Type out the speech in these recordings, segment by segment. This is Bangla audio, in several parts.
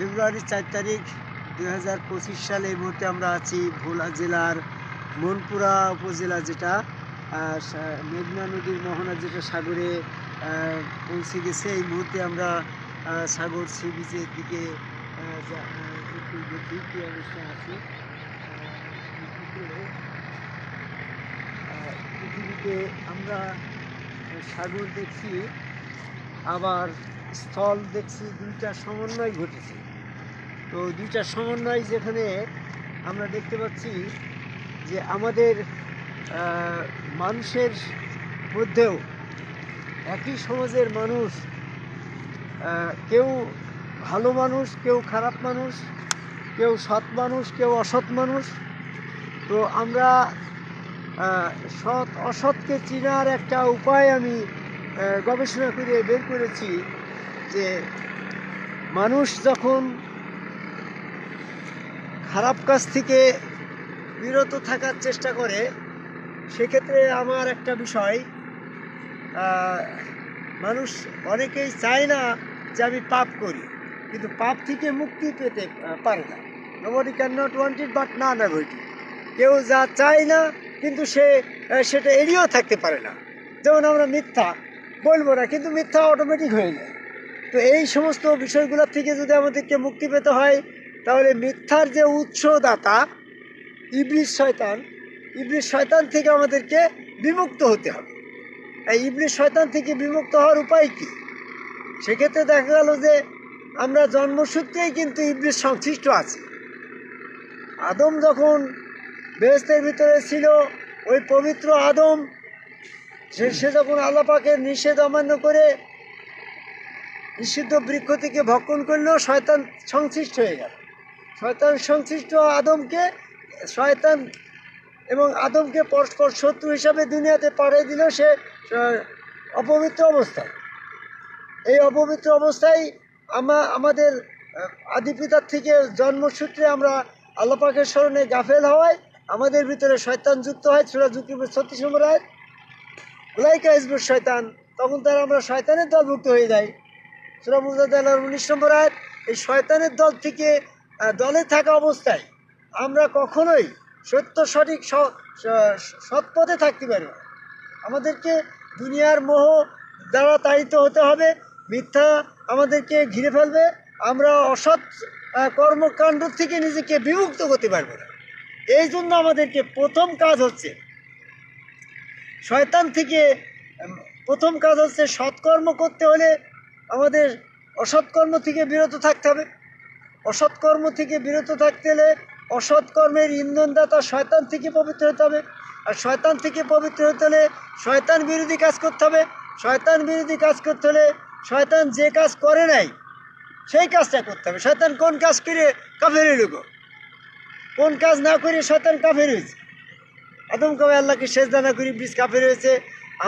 ফেব্রুয়ারি চার তারিখ দুই হাজার পঁচিশ সালে এই মুহূর্তে আমরা আছি ভোলা জেলার মনপুরা উপজেলা যেটা মেঘনা নদীর মোহনা যেটা সাগরে পৌঁছে গেছে। এই মুহূর্তে আমরা সাগর সি বিচের দিকে একটু দেখি অবস্থা আছে। পৃথিবীতে আমরা সাগর দেখছি, আবার স্থল দেখছি, দুইটা সমন্বয় ঘটেছে। তো দুইটা সমন্বয় যেখানে আমরা দেখতে পাচ্ছি যে আমাদের মানুষের মধ্যেও একই সমাজের মানুষ কেউ ভালো মানুষ, কেউ খারাপ মানুষ, কেউ সৎ মানুষ, কেউ অসৎ মানুষ। তো আমরা সৎ অসৎকে চিনার একটা উপায় আমি গবেষণা করে বের করেছি যে মানুষ যখন খারাপ কাজ থেকে বিরত থাকার চেষ্টা করে, সেক্ষেত্রে আমার একটা বিষয় মানুষ অনেকেই চায় না যে আমি পাপ করি, কিন্তু পাপ থেকে মুক্তি পেতে পারে না। Nobody can not want it but না অ্যাভয়েড কেউ যা চায় না, কিন্তু সে সেটা এড়িয়েও থাকতে পারে না। যেমন আমরা মিথ্যা বলব না, কিন্তু মিথ্যা অটোমেটিক হয়ে যায়। তো এই সমস্ত বিষয়গুলোর থেকে যদি আমাদেরকে মুক্তি পেতে হয় তাহলে মিথ্যার যে উৎসদাতা ইবলিশ শয়তান ইবলিশ শয়তান থেকে আমাদেরকে বিমুক্ত হতে হবে। এই ইবলিশ শয়তান থেকে বিমুক্ত হওয়ার উপায় কী? সেক্ষেত্রে দেখা গেল যে আমরা জন্মসূত্রেই কিন্তু ইবলিশ সংশ্লিষ্ট আছি। আদম যখন বেহেস্তের ভিতরে ছিল, ওই পবিত্র আদম, সে সে যখন আল্লাপাকের নিষেধ অমান্য করে নিষিদ্ধ বৃক্ষ থেকে ভক্ষণ করলেও শয়তান সংশ্লিষ্ট হয়ে গেল। শয়তান সংশ্লিষ্ট আদমকে শয়তান এবং আদমকে পরস্পর শত্রু হিসাবে দুনিয়াতে পাঠিয়ে দিল সে অপবিত্র অবস্থায়। এই অপবিত্র অবস্থায় আমা আমাদের আহ, আদি পিতার থেকে জন্মসূত্রে আমরা আল্লাপাকের স্মরণে গাফেল হওয়ায় আমাদের ভিতরে শয়তান যুক্ত হয়। ছোড়া যুক্তি ছত্রিশ নম্বর আয় উলাইকা হিজবুর শয়তান তখন তারা আমরা শয়তানের দলভুক্ত হয়ে যাই। সুরা মুজাদ্দালার উনিশ নম্বর আয়াত এই শয়তানের দল থেকে দলে থাকা অবস্থায় আমরা কখনোই সত্য, সঠিক, সৎ পথে থাকতে পারি আমাদেরকে দুনিয়ার মোহ দ্বারা তাড়িত হতে হবে, মিথ্যা আমাদেরকে ঘিরে ফেলবে, আমরা অসৎ কর্মকাণ্ড থেকে নিজেকে বিমুক্ত করতে পারব না। এই জন্য আমাদেরকে প্রথম কাজ হচ্ছে, শয়তান থেকে প্রথম কাজ হচ্ছে সৎকর্ম করতে হলে আমাদের অসৎকর্ম থেকে বিরত থাকতে হবে। অসৎকর্ম থেকে বিরত থাকতে হলে অসৎকর্মের ইন্ধনদাতা শয়তান থেকে পবিত্র হতে হবে। আর শয়তান থেকে পবিত্র হতে হলে শয়তান বিরোধী কাজ করতে হবে। শয়তান বিরোধী কাজ করতে হলে শয়তান যে কাজ করে নাই, সেই কাজটা করতে হবে। শয়তান কোন কাজ করে? কাফের হইল কোন কাজ না করে শয়তান কাফের হয়েছে? আদম কবে আল্লাহকে সেজদা না করি ব্রিজ কাফের হয়েছে?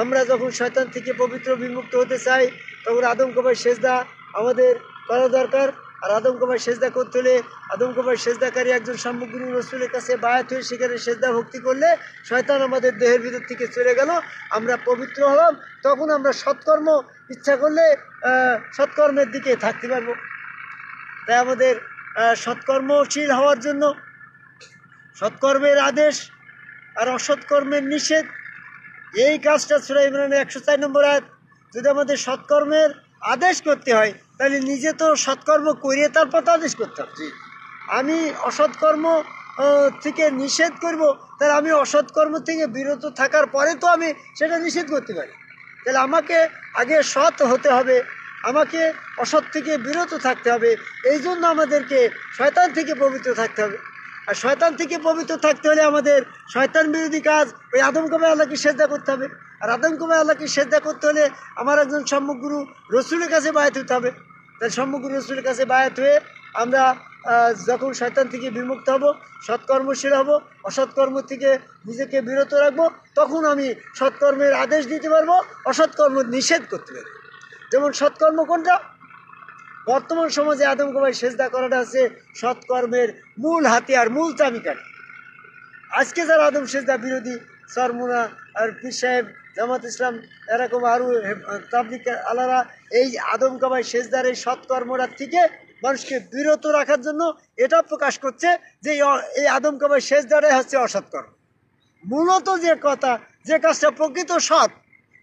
আমরা যখন শয়তান থেকে পবিত্র বিমুক্ত হতে চাই, তখন আদম কবাই সেজদা আমাদের করা দরকার? আর আদম কবাই সেজদা করতে হলে আদম কবাই সেজদাকারী একজন সামগ্রী রসুলের কাছে বায়াত হয়ে সেখানে সেজদা ভক্তি করলে শয়তান আমাদের দেহের ভিতর থেকে চলে গেল, আমরা পবিত্র হলাম, তখন আমরা সৎকর্ম ইচ্ছা করলে সৎকর্মের দিকে থাকতে পারব। তাই আমাদের সৎকর্মশীল হওয়ার জন্য সৎকর্মের আদেশ আর অসৎকর্মের নিষেধ, এই কাজটা সুরা ইমরানের একশো চার নম্বর আয়াত, যদি আমাদের সৎকর্মের আদেশ করতে হয় তাহলে নিজে তো সৎকর্ম করিয়ে তারপর তো আদেশ করতে হবে। আমি অসৎকর্ম থেকে নিষেধ করব তাহলে আমি অসৎকর্ম থেকে বিরত থাকার পরে তো আমি সেটা নিষেধ করতে পারি। তাহলে আমাকে আগে সৎ হতে হবে আমাকে অসৎ থেকে বিরত থাকতে হবে এই জন্য আমাদেরকে শয়তান থেকে পবিত্র থাকতে হবে। আর শয়তান থেকে পবিত্র থাকতে হলে আমাদের শয়তান বিরোধী কাজ ওই আদম কবে আল্লাহকে সেদ্ধা করতে হবে। আর আদম কবে আল্লাহকে সেদ্ধা করতে হলে আমার একজন সম্মুখগুরু রসুলের কাছে বায়াত হতে হবে। তাই সম্মুখগুরু রসুলের কাছে বায়াত হয়ে আমরা যখন শয়তান থেকে বিমুক্ত হব, সৎকর্মশীল হব, অসৎকর্ম থেকে নিজেকে বিরত রাখব, তখন আমি সৎকর্মের আদেশ দিতে পারব, অসৎকর্ম নিষেধ করতে পারব। যেমন সৎকর্ম কোনটা? বর্তমান সমাজে আদম কবাই সেজদা করাটা হচ্ছে সৎকর্মের মূল হাতিয়ার, মূল চাবিকাঠি। আজকে যারা আদম সেজদা বিরোধী, সরমুনা আর পীর সাহেব জামাত ইসলাম, এরকম আরও তাবলিক আলারা এই আদম কাবাই সেজদার এই সৎকর্মটার থেকে মানুষকে বিরত রাখার জন্য এটা প্রকাশ করছে যে এই আদমকাবার শেষ দ্বারাই হচ্ছে অসৎকর্ম। মূলত যে কথা, যে কাজটা প্রকৃত সৎ,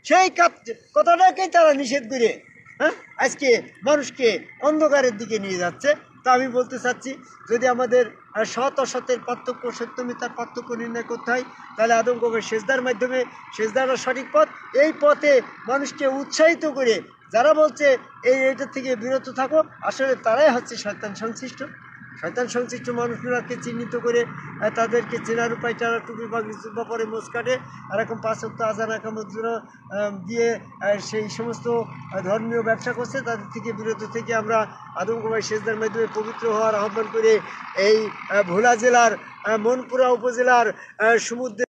সেই কাজ, কথাটাকেই তারা নিষেধ করে হ্যাঁ? আজকে মানুষকে অন্ধকারের দিকে নিয়ে যাচ্ছে। তা আমি বলতে চাচ্ছি, যদি আমাদের সৎ অসতের পার্থক্য সত্যমিতার পার্থক্য নির্ণয় করতে হয়, তাহলে আদমকবের সেজদার মাধ্যমে সেজদারা সঠিক পথ। এই পথে মানুষকে উৎসাহিত করে, যারা বলছে, এই এটা থেকে বিরত থাকো, আসলে তারাই হচ্ছে সন্তান সংশ্লিষ্ট। শয়তান সংশ্লিষ্ট মানুষগুলোকে চিহ্নিত করে তাদেরকে চেনার উপায় তারা টুপি বা পরে মোস কাটে এরকম সপ্তাহ আজান একামতরা দিয়ে সেই সমস্ত ধর্মীয় ব্যবসা করছে, তাদের থেকে বিরত থেকে আমরা আদমকুমার সেজদার মাধ্যমে পবিত্র হওয়ার আহ্বান করে এই ভোলা জেলার মনপুরা উপজেলার সমুদ্রে